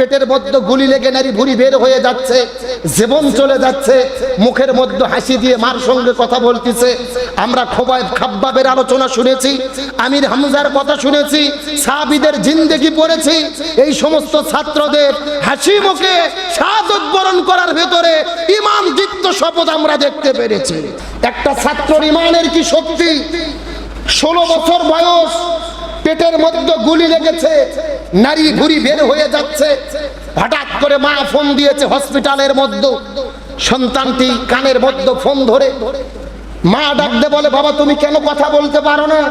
পেটের মধ্যে গুলি লেগে নারী ভুড়ি বের হয়ে যাচ্ছে, জীবন চলে যাচ্ছে, মুখের মধ্যে হাসি দিয়ে মার সঙ্গে কথা বলতেছে। আমরা খোবায় খাব্বাবের আলোচনা শুনেছি, আমির হামজার কথা শুনেছি, সাহাবিদের জিন্দেগি পড়েছি। এই সমস্ত ছাত্রদের হাসি মুখে শাহাদত বরণ করার ভেতরে ইমান দীপ্ত শপথ আমরা দেখতে পেরেছি। একটা ছাত্রর ইমানের কি শক্তি? ষোলো বছর বয়স, পেটের মধ্যে গুলি লেগেছে নারী ঘুরি বের হয়ে যাচ্ছে। হঠাৎ করে মা ফোন দিয়েছে হসপিটালের মধ্যে। সন্তানটি কানের মধ্যে ফোন ধরে। মা ডাকতে বলে, বাবা, তুমি কেন কথা বলতে পারো না?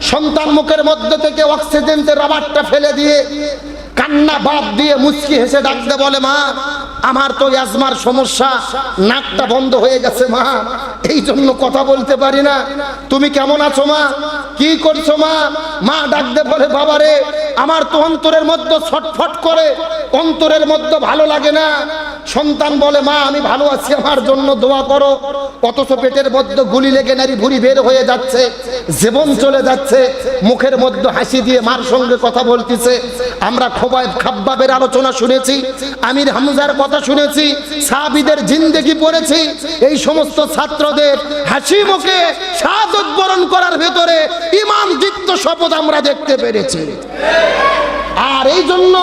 সন্তান মুখের মধ্যে থেকে অক্সিজেন রাবারটা ফেলে দিয়ে কান্না বাদ দিয়ে মুচকি হেসে ডাকতে বলে, মা, আমার তো অ্যাজমার সমস্যা। নাকটা বন্ধ হয়ে গেছে, মা। এই জন্য কথা বলতে পারি না। তুমি কেমন আছো, মা? কি করছ, মা? মা ডাকতে বলে, বাবারে, আমার তো অন্তরের মধ্যে ছটফট করে। অন্তরের মধ্যে ভালো লাগে না। সন্তান বলে, মা, আমি ভালো আছি, আমার জন্য দোয়া করো। অথচ পেটের মধ্যে গুলি লেগে নারী ভুড়ি বের হয়ে যাচ্ছে, জীবন চলে যাচ্ছে, মুখের মধ্যে হাসি দিয়ে মার সঙ্গে কথা বলতেছে। আমরা খোবায় খাব্বাবের আলোচনা শুনেছি, আমির হামজার কথা শুনেছি, সাহাবিদের জিন্দেগি পড়েছি। এই সমস্ত ছাত্রদের হাসি মুখে শাহাদত বরণ করার ভেতরে ইমান দীপ্ত শপথ আমরা দেখতে পেরেছি। আর এই জন্য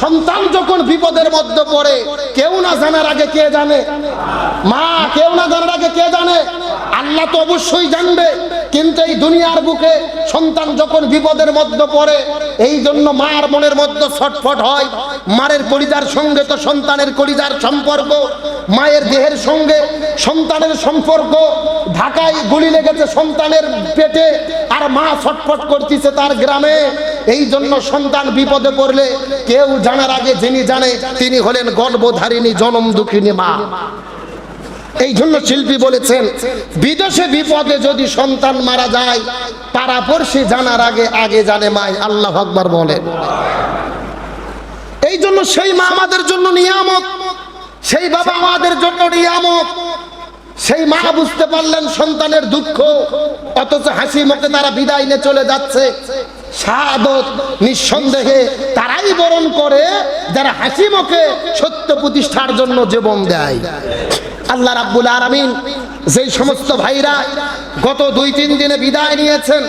সন্তান যখন বিপদের মধ্যে পড়ে, কেউ না জানার আগে কে জানে? মা, কেউ না জানার আগে কে জানে? আল্লাহ তো অবশ্যই জানবে। কিন্তু এই দুনিয়ার বুকে সন্তান যখন বিপদের মধ্যে পড়ে, এই জন্য মার মনের মধ্যে ছটফট হয়। মায়ের কলিজার সঙ্গে তো সন্তানের কলিজার সম্পর্ক, মায়ের দেহের সঙ্গে সন্তানের সম্পর্ক। ঢাকায় গুলি লেগেছে সন্তানের পেটে, আর মা ছটফট করতেছে তার গ্রামে। এই জন্য সন্তান বিপদে পড়লে কেউ জানার আগে যিনি জানে, তিনি হলেন গর্ভধারিণী জনম দুঃখিনী মা। এই জন্য শিল্পী বলেছেন, বিদেশে বিপদে যদি সন্তান মারা যায়, পাড়াপড়শি জানার আগে আগে জানে মাই, আল্লাহ আকবার বলেন। এই জন্য সেই মা আমাদের জন্য নিয়ামত, সেই বাবা আমাদের জন্য নিয়ামত সেই মা বুঝতে পারলেন সন্তানের দুঃখ, অথচ হাসি মুখে তারা বিদায় নিয়ে চলে যাচ্ছে। নিঃসন্দেহে তারাই বরণ করে, যারা হাসি মুখে সত্য প্রতিষ্ঠার জন্য জীবন দেয়। আল্লাহ রাব্বুল আলামিন যেই সমস্ত ভাইরা গত দুই, তিন দিনে বিদায় নিয়েছেন,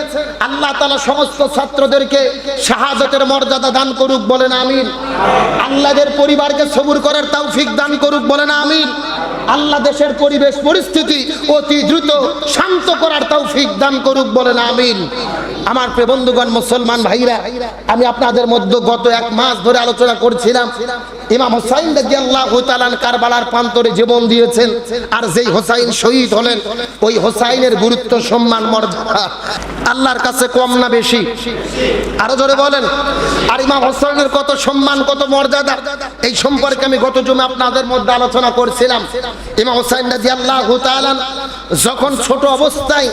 আল্লাহ তালা সমস্ত ছাত্রদেরকে শাহাদতের মর্যাদা দান করুক বলেন, আমিন। আল্লাহদের পরিবারকে সবুর করার তৌফিক দান করুক বলেন, আমিন। আল্লাহ দেশের পরিবেশ পরিস্থিতি অতি দ্রুত শান্ত করার তৌফিক দান করুক বলেন, আমিন। আমার বন্ধুগণ, মুসলমান ভাইরা, আমি আপনাদের মধ্যে গত এক মাস ধরে আলোচনা করছিলাম। ইমাম হোসাইন রাদিয়াল্লাহু কারবালার প্রান্তরে জীবন দিয়েছেন আর যেই হোসাইন শহীদ হলেন, ওই হোসাইনের গুরুত্ব, সম্মান, মর্যাদা আল্লাহর কাছে কম না বেশি। আরও জোরে বলেন, আর ইমাম হোসাইনের কত সম্মান, কত মর্যাদা, এই সম্পর্কে আমি গত জমে আপনাদের মধ্যে আলোচনা করছিলাম। ইমাম রাদিয়াল্লাহু তাআলা যখন ছোট অবস্থায়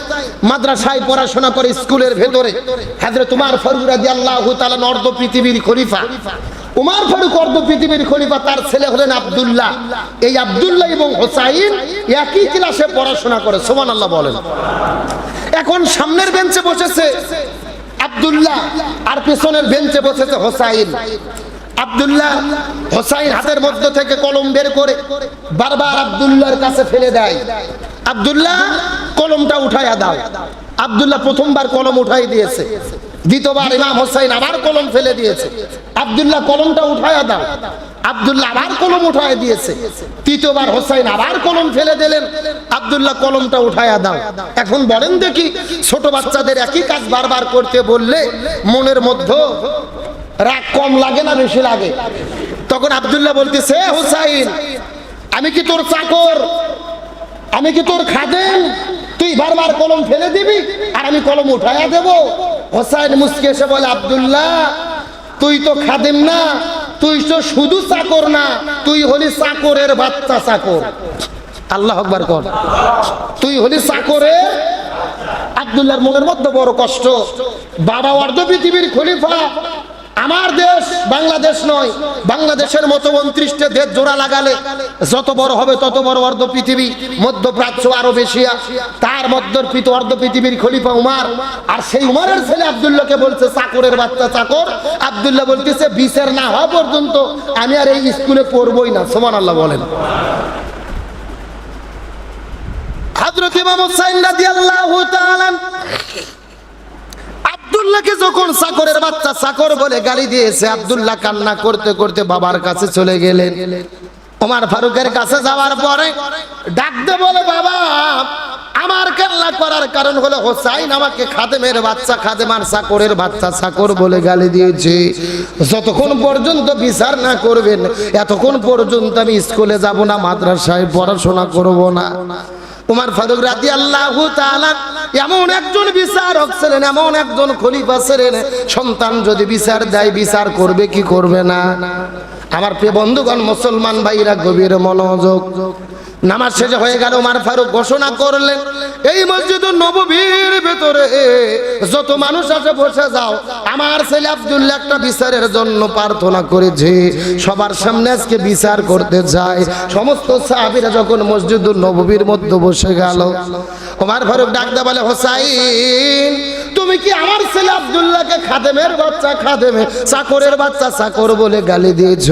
মাদ্রাসায় পড়াশোনা করে স্কুলের ভেতরে হাজরত উমার ফারুক রাদিয়াল্লাহু তাআলা অর্ধ পৃথিবীর খলিফা, উমার ফারুক অর্ধ পৃথিবীর খলিফা, তার ছেলে হলেন আব্দুল্লাহ। এই আব্দুল্লাহ এবং হোসাইন একই ক্লাসে পড়াশোনা করে সোমান আল্লাহ বলেন। এখন সামনের বেঞ্চে বসেছে আব্দুল্লাহ, আর পেছনের বেঞ্চে বসেছে হোসাইন। আব্দুল্লাহ হোসাইন হাতের মধ্যে থেকে কলম বের করে বারবার আব্দুল্লাহর কাছে ফেলে দেয়। আব্দুল্লাহ, কলমটা উঠাইয়া দাও। আব্দুল্লাহ প্রথমবার কলম উঠাই দিয়েছে। দ্বিতীয়বার ইমাম হোসাইন আবার কলম ফেলে দিয়েছে। আব্দুল্লাহ, কলমটা উঠাইয়া দাও। আব্দুল্লাহ আবার কলম উঠায় দিয়েছে। তৃতীয়বার হোসাইন আবার কলম ফেলে দিলেন। আব্দুল্লাহ, কলমটা উঠাইয়া দাও। এখন বলেন দেখি, ছোট বাচ্চাদের একই কাজ বারবার করতে বললে মনের মধ্যে রাগ কম লাগে না বেশি লাগে? তখন আবদুল্লাহ বলতেছে হোসাইন, আমি কি তোর চাকর? আমি কি তোর খাদেম? তুই বারবার কলম ফেলে দিবি আর আমি কলম উঠাইয়া দেব? হোসাইন মুসকে এসে বলে, আব্দুল্লাহ, তুই তো খাদেম না, তুই তো শুধু চাকর না, তুই হলি চাকরের বাচ্চা চাকর। আল্লাহ আকবার কর। তুই হলি চাকরের আব্দুল্লাহর মনের মধ্যে বড় কষ্ট। বাবা অর্ধ পৃথিবীর খলিফা আমার দেশ বাংলাদেশ নয়, বাংলাদেশের মতো উনত্রিশটা দেশ জোড়া লাগালে যত বড় হবে তত বড় অর্ধ পৃথিবী, মধ্যপ্রাচ্য, আরব এশিয়া, তার মধ্যর্পিত অর্ধ পৃথিবীর খলিফা উমার। আর সেই উমারের ছেলে আব্দুল্লাহকে বলছে, চাকরের বাচ্চা চাকর। আব্দুল্লাহ বলতেছে, বিচার না হওয়া পর্যন্ত আমি আর এই স্কুলে পড়বই না। সোমান আল্লাহ বলেন। হযরত ইমাম হুসাইন রাদিয়াল্লাহু তাআলা আব্দুল্লাহকে যখন চাকরের বাচ্চা চাকর বলে গালি দিয়েছে, আব্দুল্লাহ কান্না করতে করতে বাবার কাছে চলে গেলেন। ওমার ফারুকের কাছে যাওয়ার পরে ডাকতে বলে, বাবা, আমার কান্না করার কারণ হলো হোসাইন আমাকে খাদেমের বাচ্চা, খাদেমার চাকরের বাচ্চা চাকর বলে গালি দিয়েছে। যতক্ষণ পর্যন্ত বিচার না করবেন, এতক্ষণ পর্যন্ত আমি স্কুলে যাব না, মাদ্রাসায় পড়াশোনা করব না। উমার ফারুক রাজি আল্লাহ এমন একজন বিচারক ছিলেন, এমন একজন খলিফা ছিলেন, সন্তান যদি বিচার দেয়, বিচার করবে কি করবে না? আমার প্রিয় বন্ধুগণ, মুসলমান ভাইরা, গভীর মনোযোগ। নামাজ শেষে হয়ে গেল, উমার ফারুক ঘোষণা করলেন, এই মসজিদ নববীর ভেতরে যত মানুষ আছে, বসে যাও। আমার ছেলে আব্দুল্লাহ একটা বিচারের জন্য প্রার্থনা করেছে। সবার সামনে আজকে বিচার করতে যায়। সমস্ত সাহাবীরা যখন মসজিদুল নববীর মধ্যে বসে গেল, ওমার ফারুক ডাকতে বলে, হোসাইন তুমি কি আমার ছেলে আব্দুল্লাহকে খাদেমের বাচ্চা, খাদেমে চাকরের বাচ্চা, চাকর বলে গালি দিয়েছ?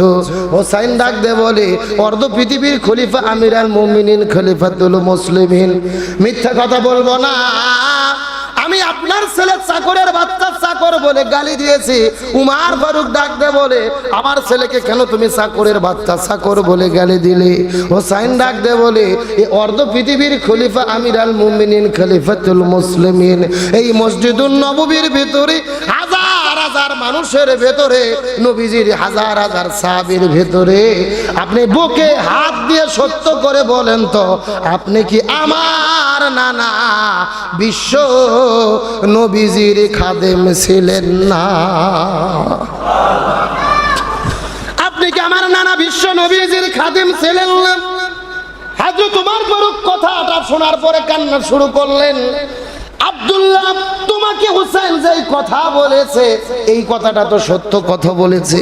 হোসাইন ডাক দে বলে, অর্ধ পৃথিবীর খলিফা আমিরাল মুমিনিন, খলিফাতুল মুসলিমিন। মিথ্যা কথা বলব না। আমি আপনার ছেলে চাকরের বাচ্চা চাকর বলে গালি দিয়েছি। উমার ফারুক ডাকতে বলে, আমার ছেলেকে কেন তুমি চাকরের বাচ্চা চাকর বলে গালি দিলে? হোসাইন ডাকতে বলে এই অর্ধ পৃথিবীর খলিফা আমির আল মুমিনিন, খলিফাতুল মুসলিমিন। এই মসজিদুল নববীর ভিতরে হাজার হাজার মানুষের ভেতরে, নবীজির হাজার হাজার সাহাবীর ভেতরে। আপনি বুকে হাত দিয়ে সত্য করে বলেন তো, আপনি কি আমার নানা বিশ্ব নবীজির খাদেম ছিলেন না। আপনি কি আমার নানা বিশ্ব নবীজির খাদেম ছিলেন না? হাজু তোমার বড় কথাটা শোনার পরে কান্না শুরু করলেন। আব্দুল্লাহ, তোমাকে হুসেন যেই কথা বলেছে, এই কথাটা তো সত্য কথা বলেছে।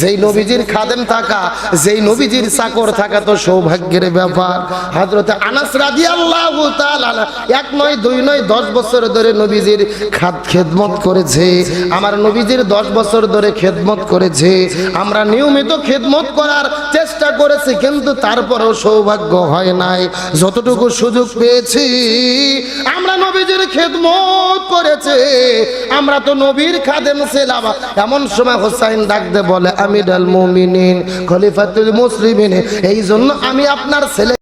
যেই নবীজির খাদেম থাকা, যেই নবীজির চাকর থাকা তো সৌভাগ্যের ব্যাপার। হযরতে আনাস রাদিয়াল্লাহু তাআলা এক নয়, দুই নয়, দশ বছর ধরে নবীজির খাদ খেদমত করেছে। আমার নবীজির দশ বছর ধরে খেদমত করেছে। আমরা নিয়মিত খেদমত করার চেষ্টা করেছি, কিন্তু তারপরেও সৌভাগ্য হয় নাই। যতটুকু সুযোগ পেয়েছি নবীজির খেদমত করেছে। আমরা তো নবীর খাদেম ছিলাম। এমন সময় হোসাইন ডাকতে বলে আমির আল মুমিনিন, খলিফাতুল মুসলিমিন এই জন্য আমি আপনার ছেলে